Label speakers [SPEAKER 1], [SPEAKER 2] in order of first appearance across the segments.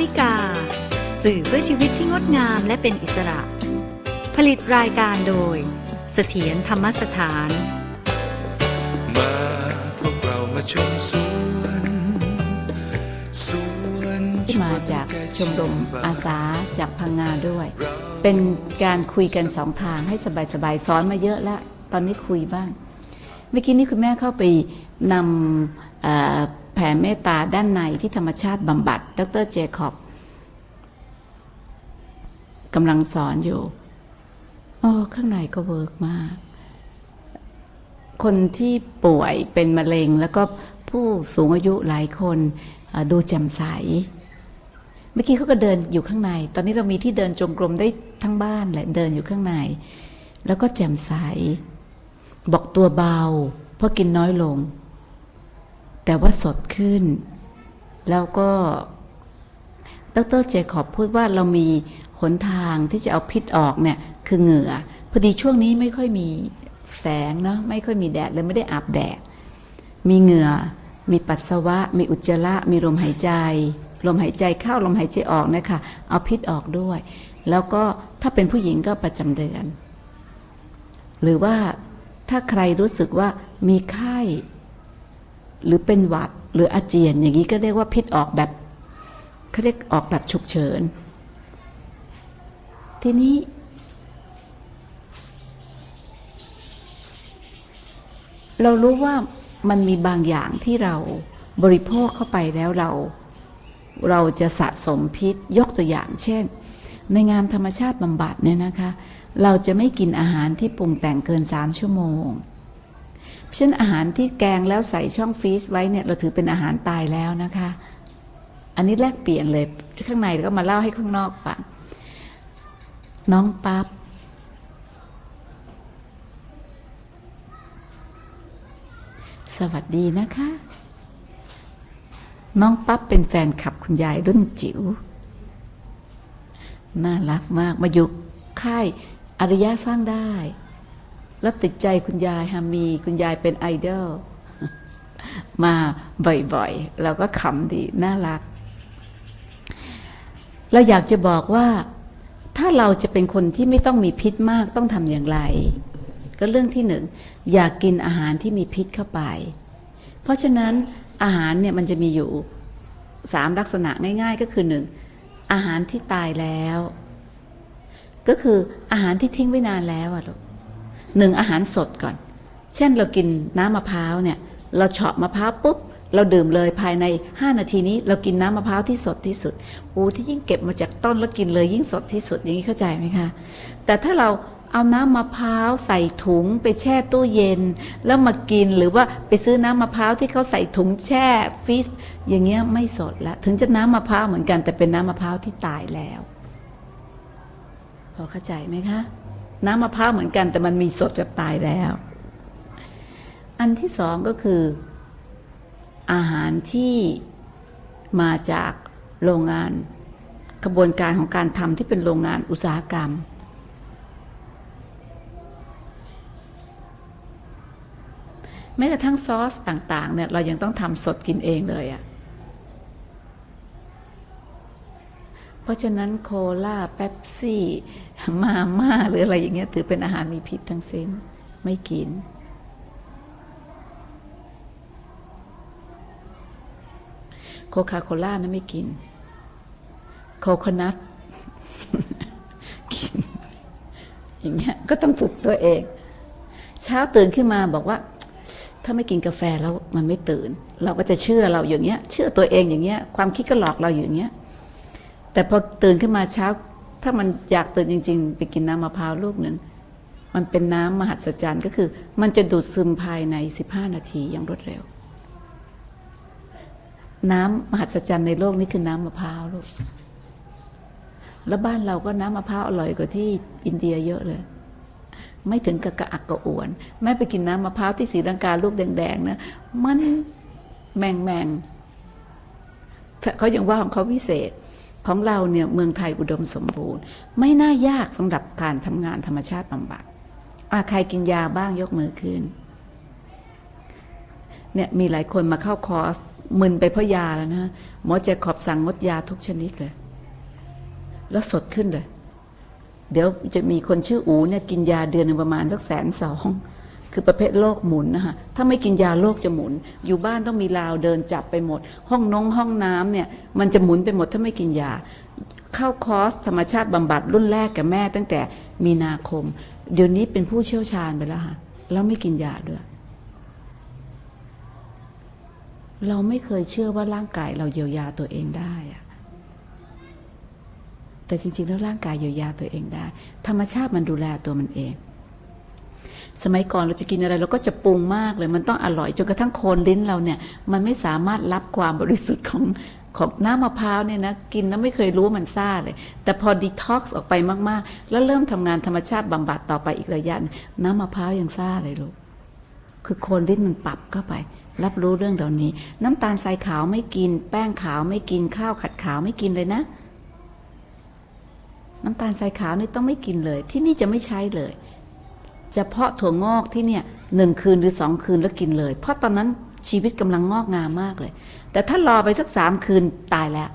[SPEAKER 1] วิกา สื่อเพื่อชีวิตที่งดงามและเป็นอิสระ ผลิตรายการโดย เสถียรธรรมสถาน
[SPEAKER 2] มาพวกเรามาชมสวนสวน
[SPEAKER 3] ที่มาจากชมรมอาสาจากพังงาด้วย เป็นการคุยกันสองทางให้สบายๆสอนมาเยอะแล้ว ตอนนี้คุยบ้าง เมื่อกี้นี้คุณแม่เข้าไปนำเอ่อ แผ่เมตตาด้านในที่ธรรมชาติบำบัด ดรเจคอบกำลังสอนอยู่โอ้ข้างในก็เวิร์กมาก คนที่ป่วยเป็นมะเร็งแล้วก็ผู้สูงอายุหลายคนดูแจ่มใส เมื่อกี้เขาก็เดินอยู่ข้างใน ตอนนี้เรามีที่เดินจงกรมได้ทั้งบ้านแหละเดินอยู่ข้างใน แล้วก็แจ่มใส บอกตัวเบา เพราะกินน้อยลง แต่ว่าสดขึ้น แล้วก็ดรเจคอบพูดว่าเรามีหนทางที่จะเอาพิษออกเนี่ยคือเหงื่อพอดีช่วงนี้ไม่ค่อยมีแสงเนาะไม่ค่อยมีแดดเลยไม่ได้อาบแดด มีเหงื่อ มีปัสสาวะ มีอุจจาระมีลมหายใจ ลมหายใจเข้าลมหายใจออกนะคะเอาพิษออกด้วย แล้วก็ถ้าเป็นผู้หญิงก็ประจำเดือน หรือว่าถ้าใครรู้สึกว่ามีไข้ หรือเป็นหวัดหรืออาเจียนอย่างนี้ก็เรียกว่าพิษออกแบบเขาเรียกออกแบบฉุกเฉิน ทีนี้ เรารู้ว่ามันมีบางอย่างที่เราบริโภคเข้าไปแล้วเรา เราจะสะสมพิษยกตัวอย่างเช่น ในงานธรรมชาติบำบัดเนี่ยนะคะ เราจะไม่กินอาหารที่ปรุงแต่งเกิน3ชั่วโมง เพราะฉะนั้นอาหารที่แกงแล้วใส่ช่องฟรีซไว้เนี่ยเราถือเป็นอาหารตายแล้วนะคะ อันนี้แลกเปลี่ยนเลยข้างในแล้วก็มาเล่าให้ข้างนอกฟังน้องปั๊บสวัสดีนะคะ น้องปั๊บเป็นแฟนคลับคุณยายรุ่นจิ๋วน่ารักมากมาอยู่ค่ายอริยะสร้างได้ แล้วติดใจคุณยายฮามี คุณยายเป็นไอดอลมาบ่อยๆ เราก็ขำดี น่ารัก เราอยากจะบอกว่า ถ้าเราจะเป็นคนที่ไม่ต้องมีพิษมากต้องทำอย่างไร ก็เรื่องที่หนึ่ง อย่ากกินอาหารที่มีพิษเข้าไป เพราะฉะนั้นอาหารเนี่ยมันจะมีอยู่สามลักษณะง่าย ๆ ก็คือหนึ่งอาหารที่ตายแล้ว ก็คืออาหารที่ทิ้งไว้นานแล้วอะลูก หนึ่งอาหารสดก่อน เช่นเรากินน้ำมะพร้าวเนี่ย เราเฉาะมะพร้าวปุ๊บ เราดื่มเลยภายใน 5 นาทีนี้ เรากินน้ำมะพร้าวที่สดที่สุดโอ้ที่ยิ่งเก็บมาจากต้นแล้วกินเลยยิ่งสดที่สุดอย่างนี้เข้าใจไหมคะ แต่ถ้าเราเอาน้ำมะพร้าวใส่ถุงไปแช่ตู้เย็น แล้วมากินหรือว่าไปซื้อน้ำมะพร้าวที่เขาใส่ถุงแช่ฟรีซอย่างเงี้ยไม่สดละถึงจะน้ำมะพร้าวเหมือนกันแต่เป็นน้ำมะพร้าวที่ตายแล้วพอเข้าใจไหมคะ น้ำมะพร้าวเหมือนกัน แต่มันมีสดแบบตายแล้ว อันที่สองก็คือ อาหารที่มาจากโรงงานกระบวนการของการทำที่เป็นโรงงานอุตสาหกรรม แม้กระทั่งซอสต่าง ๆ เนี่ย เรายังต้องทำสดกินเองเลยอะ เพ ราะฉะนั้นโคลาเป๊ปซี่มาม่าหรืออะไรอย่างเงี้ยถือเป็นอาหารมีพิษทั้งสิ้นไม่กิน โคคาโคล่านะไม่กิน โคโคนัทกิน อย่างเงี้ยก็ต้องฝึกตัวเอง เช้าตื่นขึ้นมาบอกว่า ถ้าไม่กินกาแฟแล้วมันไม่ตื่น เราก็จะเชื่อเราอย่างเงี้ย เชื่อตัวเองอย่างเงี้ย ความคิดก็หลอกเราอยู่อย่างเงี้ย แต่พอตื่นขึ้นมาเช้า ถ้ามันอยากตื่นจริง ๆ ไปกินน้ำมะพร้าวลูกหนึ่งมันเป็นน้ำมหัศจรรย์ก็คือ มันจะดูดซึมภายใน 15 นาทีอย่างรวดเร็ว น้ำมหัศจรรย์ในโลกนี้คือน้ำมะพร้าวลูกแล้วบ้านเราก็น้ำมะพร้าวอร่อยกว่าที่อินเดียเยอะเลย ไม่ถึงกับกระอักกระอ่วน แม่ไปกินน้ำมะพร้าวที่ศรีลังกาลูกแดงๆนะมันแมงแมงเขายังว่าของเขาพิเศษ ของเราเนี่ยเมืองไทยอุดมสมบูรณ์ ไม่น่ายากสำหรับการทำงานธรรมชาติบำบัดอาใครกินยาบ้างยกมือขึ้นเนี่ยมีหลายคนมาเข้าคอร์สมึนไปเพราะยาแล้วนะหมอเจคอบสั่งงดยาทุกชนิดเลย แล้วสดขึ้นเลย เดี๋ยวจะมีคนชื่ออูเนี่ยกินยาเดือนนึงประมาณสักแสนสอง คือประเภทโรคหมุนนะคะถ้าไม่กินยาโรคจะหมุน อยู่บ้านต้องมีราวเดินจับไปหมด ห้องนงห้องน้ำเนี่ยมันจะหมุนไปหมดถ้าไม่กินยา เข้าคอร์สธรรมชาติบำบัดรุ่นแรกกับแม่ตั้งแต่มีนาคม เดี๋ยวนี้เป็นผู้เชี่ยวชาญไปแล้วค่ะแล้วไม่กินยาด้วย เราไม่เคยเชื่อว่าร่างกายเราเยียวยาตัวเองได้อะแต่จริงๆแล้วร่างกายเยียวยาตัวเองได้ ธรรมชาติมันดูแลตัวมันเอง สมัยก่อนเราจะกินอะไรเราก็จะปรุงมากเลยมันต้องอร่อยจนกระทั่งโคนลิ้นเราเนี่ย มันไม่สามารถรับความบริสุทธิ์ของของน้ำมะพร้าวเนี่ยนะกินแล้วไม่เคยรู้ว่ามันซ่าเลย แต่พอดีท็อกซ์ออกไปมากๆ แล้วเริ่มทำงานธรรมชาติบำบัดต่อไปอีกระยะน,น้ำมะพร้าวยังซ่าเลยลูกคือโคนลิ้นมันปรับเข้าไป รับรู้เรื่องเหล่านี้ น้ำตาลทรายขาวไม่กิน แป้งขาวไม่กินข้าวขัดขาวไม่กินเลยนะ น้ำตาลทรายขาวนี่ต้องไม่กินเลย ที่นี่จะไม่ใช้เลย เฉพาะถั่วงอกที่เนี่ยหนึ่งคืนหรือสองคืนแล้วกินเลย เพราะตอนนั้นชีวิตกำลังงอกงามมากเลย แต่ถ้ารอไปสักสามคืนตายแล้ว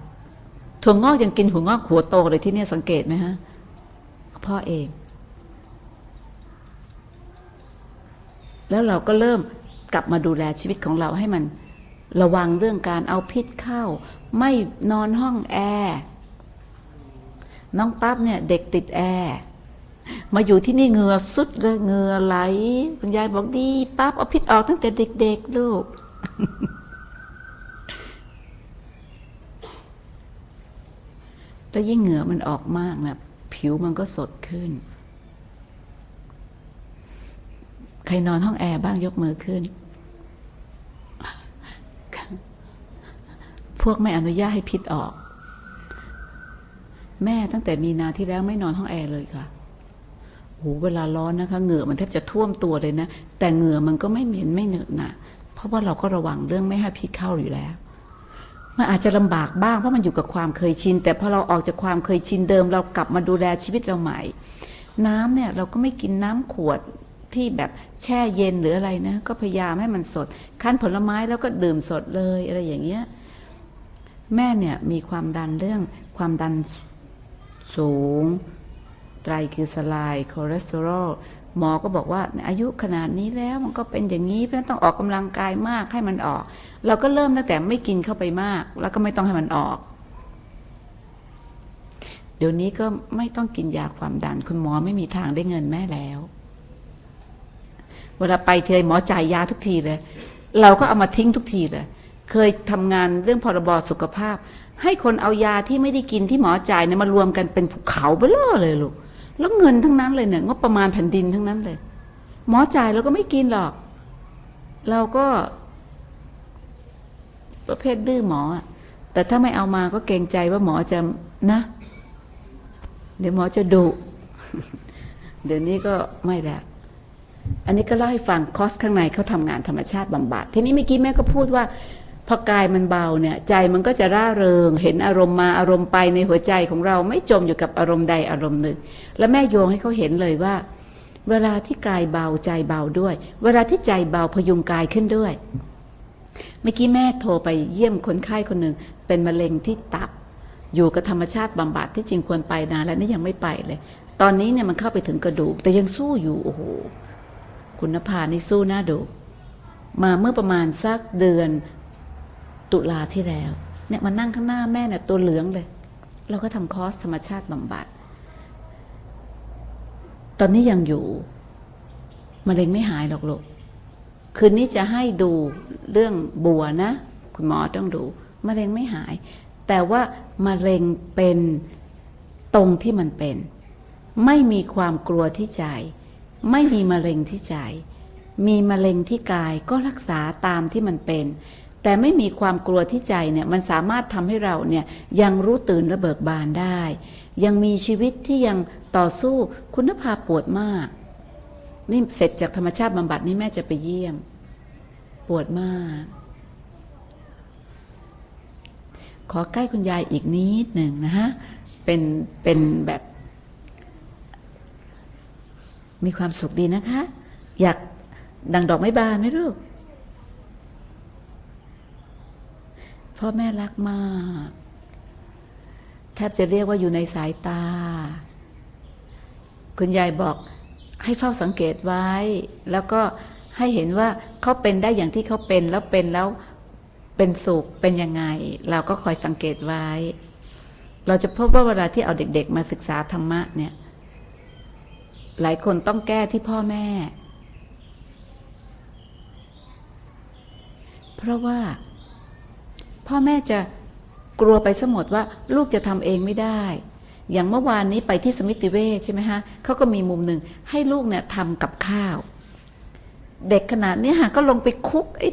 [SPEAKER 3] ถั่วงอกยังกินถั่วงอกหัวโตเลยที่เนี่ยสังเกตไหมฮะพ่อเอง แล้วเราก็เริ่มกลับมาดูแลชีวิตของเราให้มันระวังเรื่องการเอาพิษเข้า ไม่นอนห้องแอร์น้องปั๊บเนี่ยเด็กติดแอร์ มาอยู่ที่นี่เหงื่อสุดเลยเหงื่อไหล คุณยายบอกดีปั๊บเอาพิษออกตั้งแต่เด็ก ๆ ลูก แล้วยิ่งเหงื่อมันออกมากนะผิวมันก็สดขึ้น ใครนอนห้องแอร์บ้างยกมือขึ้น พวกไม่อนุญาตให้พิษออก แม่ตั้งแต่มีนาที่แล้วไม่นอนห้องแอร์เลยค่ะ หเวลาร้อนนะคะเหงื่อมันแทบจะท่วมตัวเลยนะ แต่เหงื่อมันก็ไม่เหม็นไม่เหนอะหนะเพราะว่าเราก็ระวังเรื่องไม่ให้พิษเข้าอยู่แล้วมันอาจจะลำบากบ้างเพราะมันอยู่กับความเคยชิน แต่พอเราออกจากความเคยชินเดิม เรากลับมาดูแลชีวิตเราใหม่ น้ำเนี่ยเราก็ไม่กินน้ำขวดที่แบบแช่เย็นหรืออะไรนะก็พยายามให้มันสด คั้นผลไม้แล้วก็ดื่มสดเลยอะไรอย่างเงี้ยแม่เนี่ยมีความดันเรื่องความดันสูง ไตรกลีเซอไรด์คอเลสเตอรอลหมอก็บอกว่าอายุขนาดนี้แล้วมันก็เป็นอย่างนี้เพราะฉะนั้นต้องออกกำลังกายมากให้มันออก เราก็เริ่มตั้งแต่ไม่กินเข้าไปมาก แล้วก็ไม่ต้องให้มันออก เดี๋ยวนี้ก็ไม่ต้องกินยาความดันคุณหมอไม่มีทางได้เงินแม่แล้ว เวลาไปเทีไรหมอจ่ายยาทุกทีเลย เราก็เอามาทิ้งทุกทีเลยเคยทำงานเรื่องพรบสุขภาพ ให้คนเอายาที่ไม่ได้กินที่หมอจ่ายเนี่ยมารวมกันเป็นภูเขาเบ้อเลยลูก แล้วเงินทั้งนั้นเลยเนี่ยงบประมาณแผ่นดินทั้งนั้นเลย หมอจ่ายเราก็ไม่กินหรอก เราก็ ประเภทดื้อหมออะแต่ถ้าไม่เอามาก็เกรงใจว่าหมอจะนะ เดี๋ยวหมอจะดุเดี๋ยวนี้ก็ไม่แล้ว อันนี้ก็เล่าให้ฟังคอสข้างในเขาทำงานธรรมชาติบำบัด ทีนี้เมื่อกี้แม่ก็พูดว่า พอกายมันเบาเนี่ยใจมันก็จะร่าเริง เห็นอารมณ์มาอารมณ์ไปในหัวใจของเราไม่จมอยู่กับอารมณ์ใดอารมณ์หนึ่ง แล้วแม่โยงให้เขาเห็นเลยว่า เวลาที่กายเบาใจเบาด้วย เวลาที่ใจเบาพยุงกายขึ้นด้วย เมื่อกี้แม่โทรไปเยี่ยมคนไข้คนหนึ่งเป็นมะเร็งที่ตับ อยู่กับธรรมชาติบำบัดที่จริงควรไปนานแล้วนี่ยังไม่ไปเลย ตอนนี้เนี่ยมันเข้าไปถึงกระดูก แต่ยังสู้อยู่โอ้โหคุณภานี่สู้หน้าดูมาเมื่อประมาณสักเดือน ตุลาที่แล้วเนี่ยมานั่งข้างหน้าแม่เนี่ยตัวเหลืองเลย เราก็ทำคอร์สธรรมชาติบำบัด ตอนนี้ยังอยู่มะเร็งไม่หายหรอกลูกคืนนี้จะให้ดูเรื่องบัวนะ คุณหมอต้องดูมะเร็งไม่หาย แต่ว่ามะเร็งเป็นตรงที่มันเป็น ไม่มีความกลัวที่ใจ ไม่มีมะเร็งที่ใจ มีมะเร็งที่กายก็รักษาตามที่มันเป็น แต่ไม่มีความกลัวที่ใจเนี่ยมันสามารถทำให้เราเนี่ยยังรู้ตื่นและเบิกบานได้ ยังมีชีวิตที่ยังต่อสู้คุณภาพปวดมาก นี่เสร็จจากธรรมชาติบำบัดนี่แม่จะไปเยี่ยม ปวดมาก ขอใกล้คุณยายอีกนิดหนึ่งนะฮะเป็นเป็นแบบมีความสุขดีนะคะ อยากดังดอกไม้บานไหมลูก พ่อแม่รักมากแทบจะเรียกว่าอยู่ในสายตา คุณยายบอกให้เฝ้าสังเกตไว้ แล้วก็ให้เห็นว่าเขาเป็นได้อย่างที่เขาเป็นแล้วเป็นแล้วเป็นสุขเป็นยังไง เราก็คอยสังเกตไว้ เราจะพบว่าเวลาที่เอาเด็ก ๆ มาศึกษาธรรมะเนี่ย หลายคนต้องแก้ที่พ่อแม่ เพราะว่า พ่อแม่จะกลัวไปสมดว่าลูกจะทำเองไม่ได้ อย่างเมื่อวานนี้ไปที่สมิติเวชใช่ไหมฮะเขาก็มีมุมหนึ่งให้ลูกเนี่ยทำกับข้าว เด็กขนาดนี้ยค่ะก็ลงไปคุกไอ้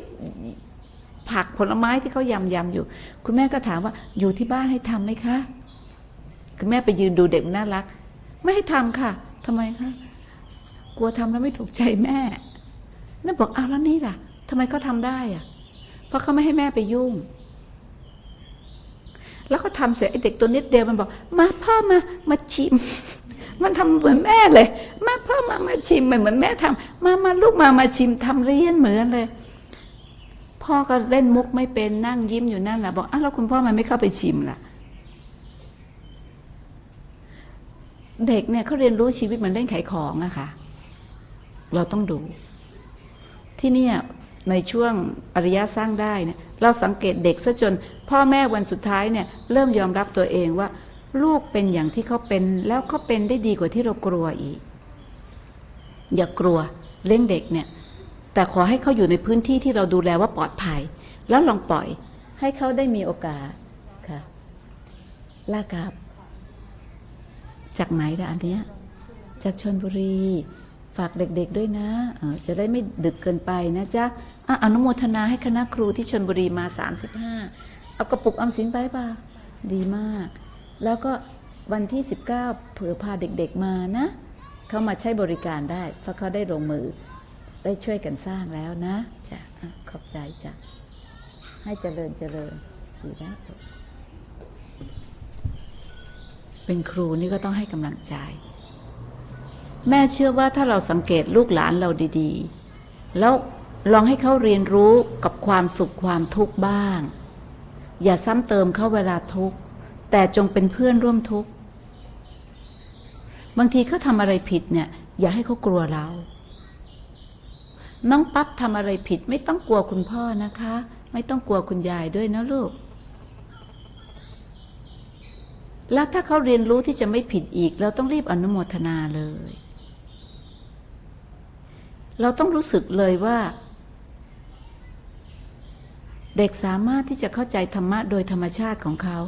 [SPEAKER 3] ผักผลไม้ที่เขายำยำอยู่ คุณแม่ก็ถามว่าอยู่ที่บ้านให้ทำไหมคะ คุณแม่ไปยืนดูเด็กนน่ารัก ไม่ให้ทำค่ะทำไมคะกลัวทำแล้วไม่ถูกใจแม่นั่นบอกอ้าวแล้วนี่ล่ะทำไมเขาทำได้อะเพราะเขาไม่ให้แม่ไปยุ่ง แล้วก็ทำเสร็จไอ้เด็กตัวนิดเดียวมันบอก มาพ่อมามาชิม มันทำเหมือนแม่เลย มาพ่อมามาชิมเหมือนเหมือนแม่ทำมามาลูกมามาชิมทำเรียนเหมือนเลย พ่อก็เล่นมุกไม่เป็นนั่งยิ้มอยู่นั่นแหละบอกอ้าวแล้วคุณพ่อมันไม่เข้าไปชิมล่ะเด็กเนี่ยเขาเรียนรู้ชีวิตเหมือนเล่นขายของอะค่ะ เราต้องดู ที่เนี่ยในช่วงอริยะสร้างได้เนี่ย เราสังเกตเด็กซะจน พ่อแม่วันสุดท้ายเนี่ยเริ่มยอมรับตัวเองว่า ลูกเป็นอย่างที่เขาเป็นแล้วเขาเป็นได้ดีกว่าที่เรากลัวอีก อย่ากลัวเลี้ยงเด็กเนี่ย แต่ขอให้เขาอยู่ในพื้นที่ที่เราดูแลว่าปลอดภัย แล้วลองปล่อยให้เขาได้มีโอกาสค่ะลากับจากไหนล่ะอันเนี้ยจากชนบุรี ฝากเด็กๆด้วยนะออจะได้ไม่ดึกเกินไปนะจ๊ะ ออนุโมทนาให้คณะครูที่ชนบุรีมา 35 เอากระปุกออมสินไปป่ะดีมาก แล้วก็วันที่ 19 เผื่อพาเด็กๆมานะ เขามาใช้บริการได้เพราะเขาได้ลงมือได้ช่วยกันสร้างแล้วนะจ้ะอะขอบใจจ้ะให้เจริญเจริญดีไหมเป็นครูนี่ก็ต้องให้กำลังใจ แม่เชื่อว่าถ้าเราสังเกตลูกหลานเราดี ๆ แล้ว ลองให้เขาเรียนรู้กับความสุขความทุกข์บ้าง อย่าซ้ำเติมเขาเวลาทุกข์ แต่จงเป็นเพื่อนร่วมทุกข์ บางทีเขาทำอะไรผิดเนี่ย อย่าให้เขากลัวเรา น้องปั๊บทำอะไรผิด ไม่ต้องกลัวคุณพ่อนะคะ ไม่ต้องกลัวคุณยายด้วยนะลูก แล้วถ้าเขาเรียนรู้ที่จะไม่ผิดอีก เราต้องรีบอนุโมทนาเลยเราต้องรู้สึกเลยว่า เด็กสามารถที่จะเข้าใจธรรมะโดยธรรมชาติของเขา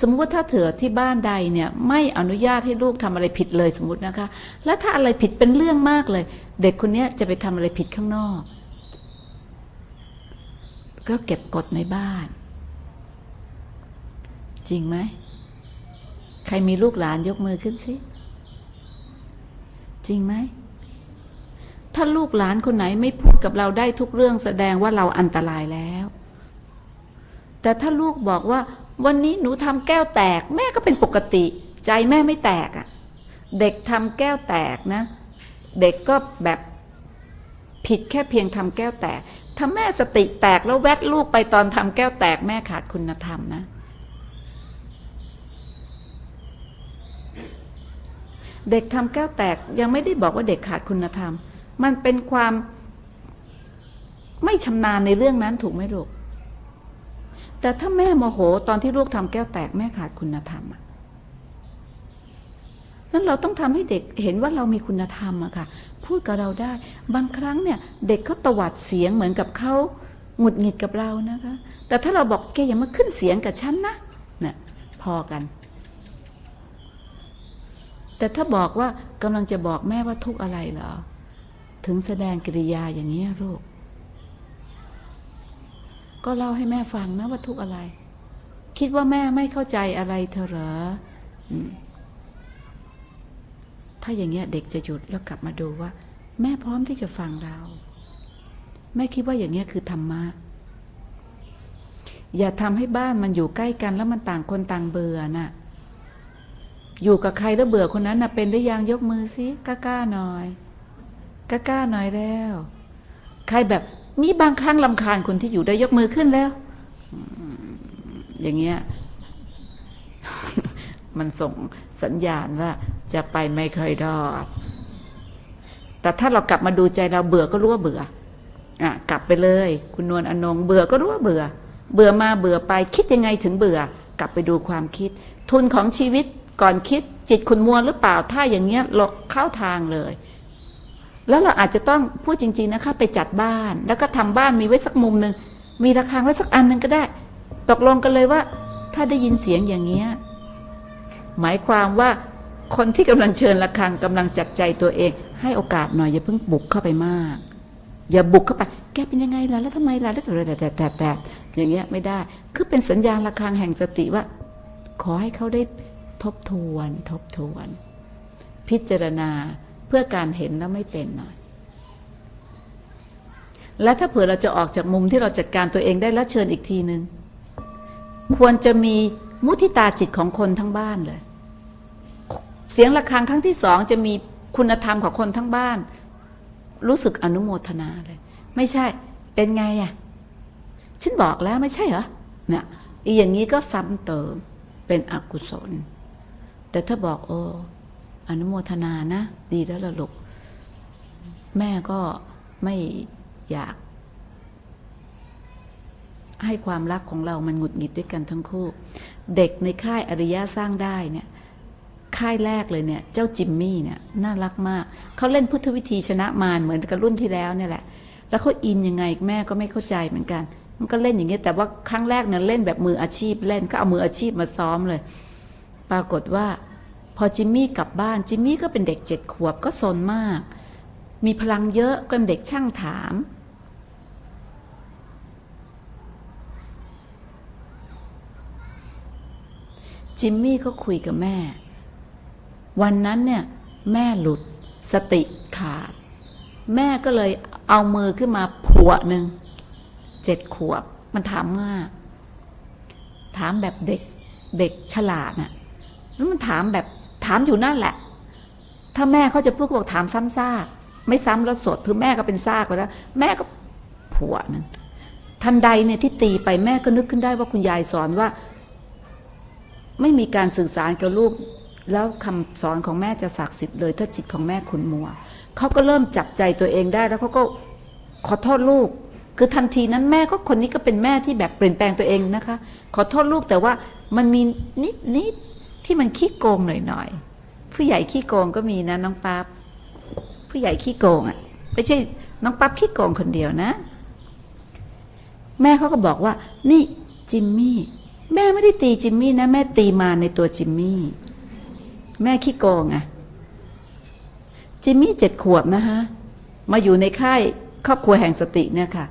[SPEAKER 3] สมมติว่าถ้าเถือที่บ้านใดเนี่ยไม่อนุญาตให้ลูกทำอะไรผิดเลยสมมตินะคะ แล้วถ้าอะไรผิดเป็นเรื่องมากเลย เด็กคนนี้จะไปทำอะไรผิดข้างนอก ก็เก็บกดในบ้าน จริงไหมใครมีลูกหลานยกมือขึ้นสิจริงไหมถ้าลูกหลานคนไหนไม่พูดกับเราได้ทุกเรื่องแสดงว่าเราอันตรายแล้ว แต่ถ้าลูกบอกว่า วันนี้หนูทำแก้วแตก แม่ก็เป็นปกติ ใจแม่ไม่แตกอะ่ะเด็กทำแก้วแตกนะ เด็กก็แบบผิดแค่เพียงทำแก้วแตกถ้าแม่สติแตกแล้วแวดลูกไปตอนทำแก้วแตกแม่ขาดคุณธรรมนะเด็กทำแก้วแตกยังไม่ได้บอกว่าเด็กขาดคุณธรรม มันเป็นความไม่ชำนาญในเรื่องนั้นถูกไหมลูก แต่ถ้าแม่โมโหตอนที่ลูกทำแก้วแตกแม่ขาดคุณธรรมนั้นเราต้องทำให้เด็กเห็นว่าเรามีคุณธรรมอะค่ะ พูดกับเราได้ บางครั้งเนี่ยเด็กเขาตวัดเสียงเหมือนกับเขาหงุดหงิดกับเรานะคะ แต่ถ้าเราบอกแกอย่ามาขึ้นเสียงกับฉันนะเนี่ยพอกัน แต่ถ้าบอกว่ากำลังจะบอกแม่ว่าทุกอะไรเหรอ ถึงแสดงกิริยาอย่างนี้ลูก ก็เล่าให้แม่ฟังนะว่าทุกอะไร คิดว่าแม่ไม่เข้าใจอะไรเธอเหรอถ้าอย่างเงี้ยเด็กจะหยุดแล้วกลับมาดูว่า แม่พร้อมที่จะฟังเรา แม่คิดว่าอย่างเงี้ยคือธรรมะอย่าทำให้บ้านมันอยู่ใกล้กันแล้วมันต่างคนต่างเบื่อน่ะ อยู่กับใครแล้วเบื่อคนนั้นน่ะเป็นได้ยังยกมือสิกล้าๆหน่อยกล้าๆหน่อยแล้ว ใครแบบ มีบางครั้งลำคาญคนที่อยู่ได้ยกมือขึ้นแล้ว อย่างเงี้ย มันส่งสัญญาณว่าจะไปไม่เคยรอด แต่ถ้าเรากลับมาดูใจเราเบื่อก็รู้ว่าเบื่อ อะ กลับไปเลย คุณนวลอนง เบื่อก็รู้ว่าเบื่อ เบื่อมาเบื่อไป คิดยังไงถึงเบื่อ กลับไปดูความคิด ทุนของชีวิตก่อนคิดจิตคุณมัวหรือเปล่า ถ้าอย่างเงี้ยเราเข้าทางเลย แล้วเราอาจจะต้องพูดจริง ๆนะคะ ไปจัดบ้าน แล้วก็ทำบ้านมีไว้สักมุมหนึ่งมีระฆังไว้สักอันหนึ่งก็ได้ ตกลงกันเลยว่า ถ้าได้ยินเสียงอย่างเงี้ยหมายความว่าคนที่กำลังเชิญระฆังกำลังจัดใจตัวเอง ให้โอกาสหน่อยอย่าเพิ่งบุกเข้าไปมาก อย่าบุกเข้าไป แกเป็นยังไงล่ะแล้วทำไมล่ะแล้วแต่แต่แต่แต่อย่างเงี้ยไม่ได้ คือเป็นสัญญาณระฆังแห่งสติว่า ขอให้เขาได้ทบทวน ทบทวน พิจารณา เพื่อการเห็นแล้วไม่เป็นหน่อย และถ้าเผื่อเราจะออกจากมุมที่เราจัดการตัวเองได้แล้วเชิญอีกทีหนึง่งควรจะมีมุทิตาจิตของคนทั้งบ้านเลย เสียงะระฆังครั้งที่สองจะมีคุณธรรมของคนทั้งบ้าน รู้สึกอนุโมทนาเลย ไม่ใช่เป็นไงอะ่ะฉันบอกแล้วไม่ใช่เหรอเนี่ยอีอย่างนี้ก็ซ้ำเติมเป็นอกุศล แต่ถ้าบอกโอ้ อนุโมทนานะ ดีแล้วละลูกแม่ก็ไม่อยาก ให้ความรักของเรามันหงุดหงิดด้วยกันทั้งคู่ เด็กในค่ายอริยะสร้างได้เนี่ยค่ายแรกเลยเนี่ย เจ้าจิมมี่เนี่ยน่ารักมาก เขาเล่นพุทธวิธีชนะมารเหมือนกับรุ่นที่แล้วเนี่ยแหละ แล้วเขาอินยังไงแม่ก็ไม่เข้าใจเหมือนกัน มันก็เล่นอย่างเงี้ยแต่ว่าครั้งแรกเนี่ยเล่นแบบมืออาชีพเล่นก็เอามืออาชีพมาซ้อมเลย ปรากฏว่า พอจิมมี่กลับบ้านจิมมี่ก็เป็นเด็กเจ็ดขวบก็สนมาก มีพลังเยอะก็เป็นเด็กช่างถาม จิมมี่ก็คุยกับแม่ วันนั้นเนี่ยแม่หลุดสติขาด แม่ก็เลยเอามือขึ้นมาผัวหนึ่งเจ็ดขวบ มันถามง่าถามแบบเด็กเด็กฉลาดน่ะแล้วมันถามแบบ ถามอยู่นั่นแหละ ถ้าแม่เขาจะพูดก็บอกถามซ้ำซากไม่ซ้ำแล้วสดคือแม่ก็เป็นซากไปแล้วแม่ก็ผัวนึงทันใดเนี่ยที่ตีไปแม่ก็นึกขึ้นได้ว่าคุณยายสอนว่า ไม่มีการสื่อสารกับลูก แล้วคำสอนของแม่จะศักดิ์สิทธิ์เลยถ้าจิตของแม่ขุนมัวเขาก็เริ่มจับใจตัวเองได้แล้วเขาก็ขอโทษลูก คือทันทีนั้นแม่ก็คนนี้ก็เป็นแม่ที่แบบเปลี่ยนแปลงตัวเองนะคะ ขอโทษลูกแต่ว่ามันมีนิดนิด ที่มันขี้โกงหน่อยๆผู้ใหญ่ขี้โกงก็มีนะน้องปั๊บผู้ใหญ่ขี้โกงอะไม่ใช่น้องปั๊บขี้โกงคนเดียวนะ แม่เขาก็บอกว่า นี่จิมมี่แม่ไม่ได้ตีจิมมี่นะ แม่ตีมาในตัวจิมมี่แม่ขี้โกงอะจิมมี่เจ็ดขวบนะคะมาอยู่ในค่ายครอบครัวแห่งสติเนี่ยค่ะ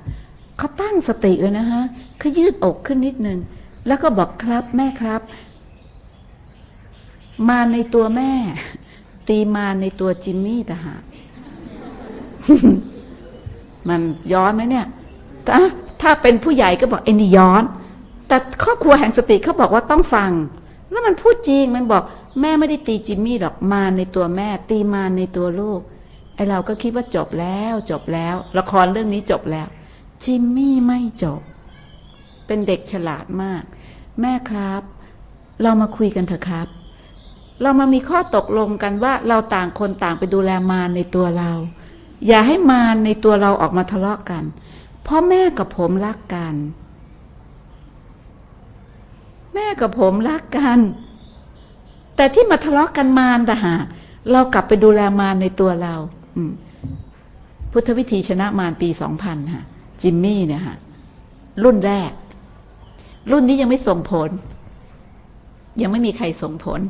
[SPEAKER 3] เขาตั้งสติเลยนะคะเขายืดอกขึ้นนิดนึง แล้วก็บอกครับแม่ครับ มาในตัวแม่ ตีมาในตัวจิมมี่ต่หากมันย้อนไหมเนี่ยถ้าถ้าเป็นผู้ใหญ่ก็บอกไอ้นี่ย้อน แต่ครอบครัวแห่งสติเขาบอกว่าต้องฟัง แล้วมันพูดจริงมันบอก แม่ไม่ได้ตีจิมมี่หรอกมาในตัวแม่ ตีมาในตัวลูกไอเราก็คิดว่าจบแล้วจบแล้ว ละครเรื่องนี้จบแล้ว จิมมี่ไม่จบ เป็นเด็กฉลาดมาก แม่ครับ เรามาคุยกันเถอะครับ เรามามีข้อตกลงกันว่าเราต่างคนต่างไปดูแลมารในตัวเรา อย่าให้มารในตัวเราออกมาทะเลาะกันพราะแม่กับผมรักกัน แม่กับผมรักกัน แต่ที่มาทะเลาะกันมารแต่หาเรากลับไปดูแลมารในตัวเราพุทธวิธีชนะมารปีสองพันค่ะจิมมี่เนี่ยค่ะรุ่นแรก รุ่นนี้ยังไม่ส่งผล ยังไม่มีใครส่งผล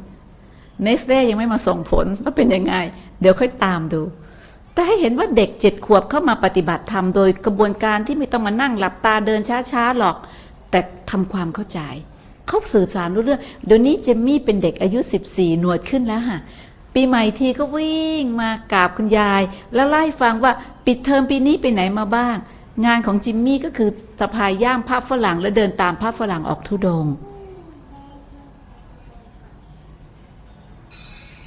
[SPEAKER 3] เนสเ a ยังไม่มาส่งผลว่าเป็นยังไง เดี๋ยวค่อยตามดู แต่ให้เห็นว่าเด็กเจ็ดขวบเข้ามาปฏิบัติธรรมโดยกระบวนการที่ไม่ต้องมานั่งหลับตาเดินช้าๆหรอก แต่ทำความเข้าใจเขาสื่อสารรู้เรื่องเดี๋ยวนี้เจมมี่เป็นเด็กอายุ 14 หนวดขึ้นแล้วค่ะปีใหม่ทีก็วิ่งมากราบคุณยาย แล้วไล่ฟังว่าปิดเทอมปีนี้ไปไหนมาบ้าง งานของจิมมี่ก็คือสะพายย่ามผ้าฝรั่ง แล้วเดินตามผ้าฝรั่งออกทุดง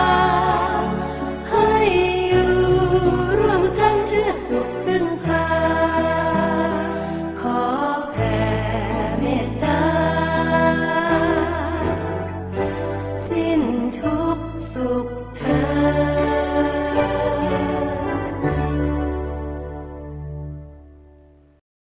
[SPEAKER 1] 10230